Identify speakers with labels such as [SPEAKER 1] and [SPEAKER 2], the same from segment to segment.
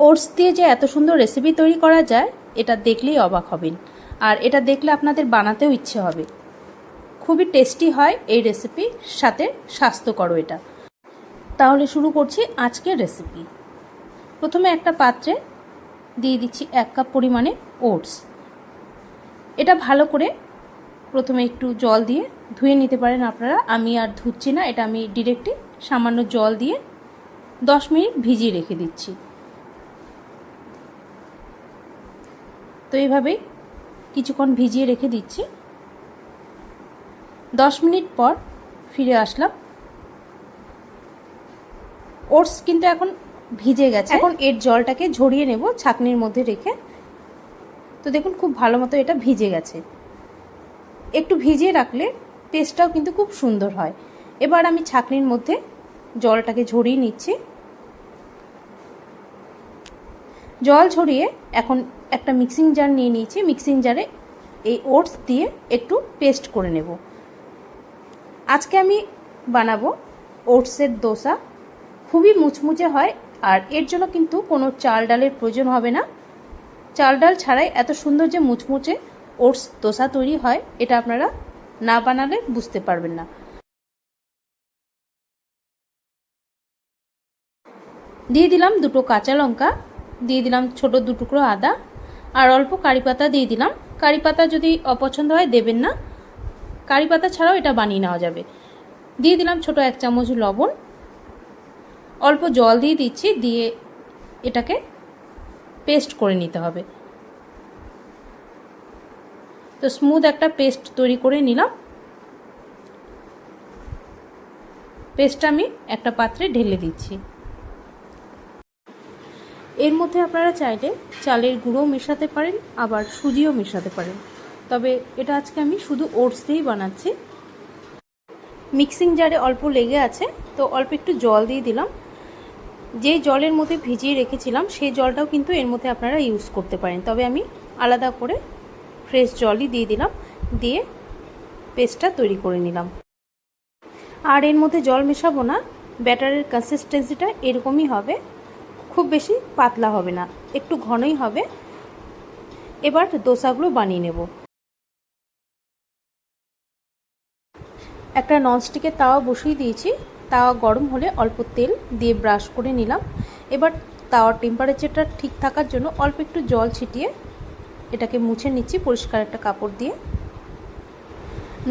[SPEAKER 1] Oats দিয়ে যে এত সুন্দর রেসিপি তৈরি করা যায়, এটা দেখলেই অবাক হবেন। আর এটা দেখলে আপনাদের বানাতেও ইচ্ছে হবে। খুবই টেস্টি হয় এই রেসিপি সাথে স্বাস্থ্যকর এটা। তাহলে শুরু করছি আজকের রেসিপি প্রথমে একটা পাত্রে দিয়ে দিচ্ছি এক কাপ পরিমাণে ওটস। এটা ভালো করে প্রথমে একটু জল দিয়ে ধুয়ে নিতে পারেন আপনারা। আমি আর ধুচ্ছি না, এটা আমি ডিরেক্টলি সামান্য জল দিয়ে দশ মিনিট ভিজিয়ে রেখে দিচ্ছি। তো এইভাবেই কিছুক্ষণ ভিজিয়ে রেখে দিচ্ছি। দশ মিনিট পর ফিরে আসলাম। ওটস কিন্তু এখন ভিজে গেছে। এখন এর জলটাকে ঝরিয়ে নেব ছাকনির মধ্যে রেখে। তো দেখুন, খুব ভালো মতো এটা ভিজে গেছে। একটু ভিজিয়ে রাখলে টেস্টটাও কিন্তু খুব সুন্দর হয়। এবার আমি ছাকনির মধ্যে জলটাকে ঝরিয়ে নিচ্ছি। জল ঝরিয়ে এখন একটা মিক্সিং জার নিয়ে নিয়েছি। মিক্সিং জারে এই ওটস দিয়ে একটু পেস্ট করে নেব। আজকে আমি বানাবো ওটসের দোসা। খুবই মুচমুচে হয় আর এর জন্য কিন্তু কোনো চাল ডালের প্রয়োজন হবে না। চাল ডাল ছাড়াই এত সুন্দর যে মুচমুচে ওটস দোসা তৈরি হয়, এটা আপনারা না বানালে বুঝতে পারবেন না। দিয়ে দিলাম দুটো কাঁচা লঙ্কা, দিয়ে দিলাম ছোট দু টুকরো আদা আর অল্প কারি পাতা দিয়ে দিলাম। কারি পাতা যদি অপছন্দ হয় দেবেন না। কারি পাতা ছাড়াও এটা বানিয়ে নেওয়া যাবে। দিয়ে দিলাম ছোট এক চামচ লবণ। অল্প জল দিয়ে দিচ্ছি, দিয়ে এটাকে পেস্ট করে নিতে হবে। তো স্মুথ একটা পেস্ট তৈরি করে নিলাম। পেস্টটা আমি একটা পাত্রে ঢেলে দিচ্ছি। এর মধ্যে আপনারা চাইলে চালের গুঁড়ো মেশাতে পারেন, আবার সুজিও মেশাতে পারেন। তবে এটা আজকে আমি শুধু ওটস দিয়েই বানাচ্ছি। মিক্সিং জারে অল্প লেগে আছে, তো অল্প একটু জল দিয়ে দিলাম। যে জলের মধ্যে ভিজিয়ে রেখেছিলাম, সেই জলটাও কিন্তু এর মধ্যে আপনারা ইউজ করতে পারেন। তবে আমি আলাদা করে ফ্রেশ জলই দিয়ে দিলাম, দিয়ে পেস্টটা তৈরি করে নিলাম। আর এর মধ্যে জল মেশাবো না ব্যাটারের কনসিস্টেন্সিটা এরকমই হবে। খুব বেশি পাতলা হবে না, একটু ঘনই হবে। এবার দোসাগুলো বানিয়ে নেব। একটা ননস্টিকের তাওয়া বসিয়ে দিয়েছি। তাওয়া গরম হলে অল্প তেল দিয়ে ব্রাশ করে নিলাম। এবার তাওয়ার টেম্পারেচারটা ঠিক থাকার জন্য অল্প একটু জল ছিটিয়ে এটাকে মুছে নিচ্ছি পরিষ্কার একটা কাপড় দিয়ে।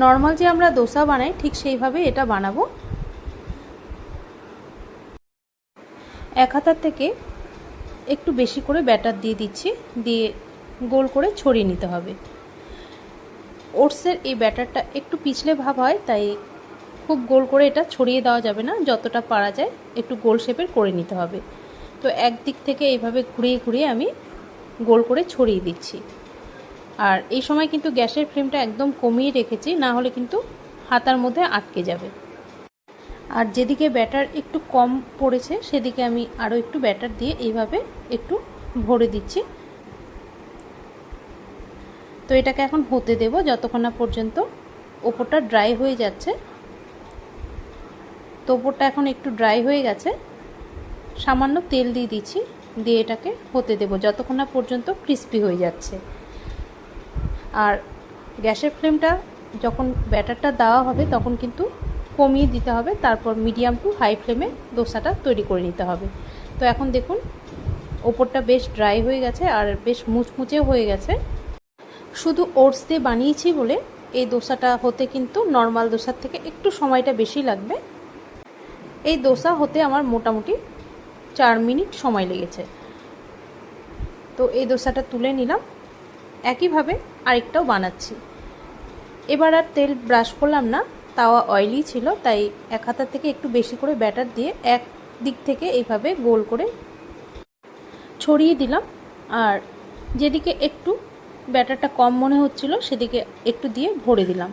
[SPEAKER 1] নর্মাল যে আমরা দোসা বানাই, ঠিক সেইভাবে এটা বানাবো। এক হাতার থেকে একটু বেশি করে ব্যাটার দিয়ে দিচ্ছি, দিয়ে গোল করে ছড়িয়ে নিতে হবে। ওটসের এই ব্যাটারটা একটু পিছলে ভাব হয়, তাই খুব গোল করে এটা ছড়িয়ে দেওয়া যাবে না, যতটা পারা যায় একটু গোল শেপের করে নিতে হবে। তো একদিক থেকে এইভাবে ঘুরিয়ে ঘুরিয়ে আমি গোল করে ছড়িয়ে দিচ্ছি। আর এই সময় কিন্তু গ্যাসের ফ্লেমটা একদম কমিয়ে রেখেছি, না হলে কিন্তু হাতার মধ্যে আটকে যাবে। আর যেদিকে ব্যাটার একটু কম পড়েছে, সেদিকে আমি আরও একটু ব্যাটার দিয়ে এইভাবে একটু ভরে দিচ্ছি। তো এটাকে এখন হতে দেব যতক্ষণ না পর্যন্ত ওপরটা ড্রাই হয়ে যাচ্ছে। তো ওপরটা এখন একটু ড্রাই হয়ে গেছে। সামান্য তেল দিয়ে দিচ্ছি, দিয়ে এটাকে হতে দেব যতক্ষণ না পর্যন্ত ক্রিস্পি হয়ে যাচ্ছে। আর গ্যাসের ফ্লেমটা যখন ব্যাটারটা দেওয়া হবে, তখন কিন্তু কমিয়ে দিতে হবে, তারপর মিডিয়াম টু হাই ফ্লেমে দোসাটা তৈরি করে নিতে হবে। তো এখন দেখুন, ওপরটা বেশ ড্রাই হয়ে গেছে আর বেশ মুচমুচেও হয়ে গেছে। শুধু ওটস দিয়ে বানিয়েছি বলে এই দোসাটা হতে কিন্তু নর্মাল দোসার থেকে একটু সময়টা বেশি লাগবে। এই দোসা হতে আমার মোটামুটি চার মিনিট সময় লেগেছে। তো এই দোসাটা তুলে নিলাম। একইভাবে আরেকটাও বানাচ্ছি। এবার আর তেল ব্রাশ করলাম না। তাওয়া অয়েলি ছিল, তাই এক হাতার থেকে একটু বেশি করে ব্যাটার দিয়ে এক দিক থেকে এইভাবে গোল করে ছড়িয়ে দিলাম। আর যেদিকে একটু ব্যাটারটা কম মনে হচ্ছিল, সেদিকে একটু দিয়ে ভরে দিলাম।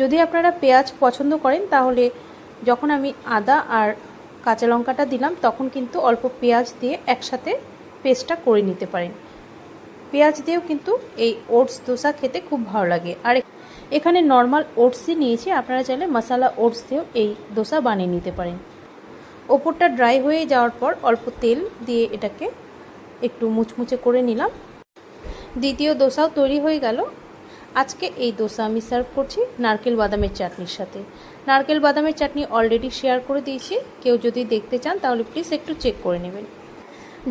[SPEAKER 1] যদি আপনারা পেঁয়াজ পছন্দ করেন, তাহলে যখন আমি আদা আর কাঁচা লঙ্কাটা দিলাম, তখন কিন্তু অল্প পেঁয়াজ দিয়ে একসাথে পেস্টটা করে নিতে পারেন। পেঁয়াজ দিয়েও কিন্তু এই ওটস দোসা খেতে খুব ভালো লাগে। আর এখানে নর্মাল ওটসই নিয়েছি, আপনারা চাইলে মশালা ওটস দিয়েও এই দোসা বানিয়ে নিতে পারেন। ওপরটা ড্রাই হয়ে যাওয়ার পর অল্প তেল দিয়ে এটাকে একটু মুচমুচে করে নিলাম। দ্বিতীয় দোসাও তৈরি হয়ে গেল। আজকে এই দোসা আমি সার্ভ করছি নারকেল বাদামের চাটনির সাথে। নারকেল বাদামের চাটনি অলরেডি শেয়ার করে দিয়েছি। কেউ যদি দেখতে চান তাহলে প্লিজ একটু চেক করে নেবেন।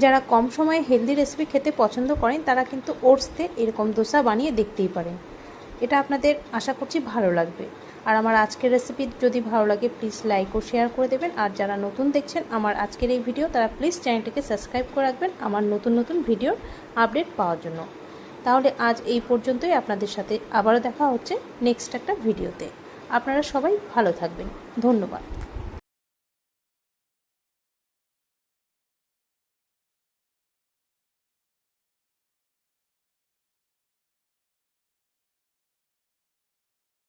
[SPEAKER 1] যারা কম সময়ে হেলদি রেসিপি খেতে পছন্দ করেন তারা কিন্তু ওটস দিয়ে এরকম দোসা বানিয়ে দেখতেই পারেন। এটা আপনাদের আশা করছি ভালো লাগবে। আর আমার আজকের রেসিপি যদি ভালো লাগে প্লিজ লাইক ও শেয়ার করে দেবেন। আর যারা নতুন দেখছেন আমার আজকের এই ভিডিও তারা প্লিজ চ্যানেলটিকে সাবস্ক্রাইব করে রাখবেন আমার নতুন নতুন ভিডিওর আপডেট পাওয়ার জন্য। তাহলে আজ এই পর্যন্তই আপনাদের সাথে আবারও দেখা হচ্ছে নেক্সট একটা ভিডিওতে আপনারা সবাই ভালো থাকবেন। ধন্যবাদ।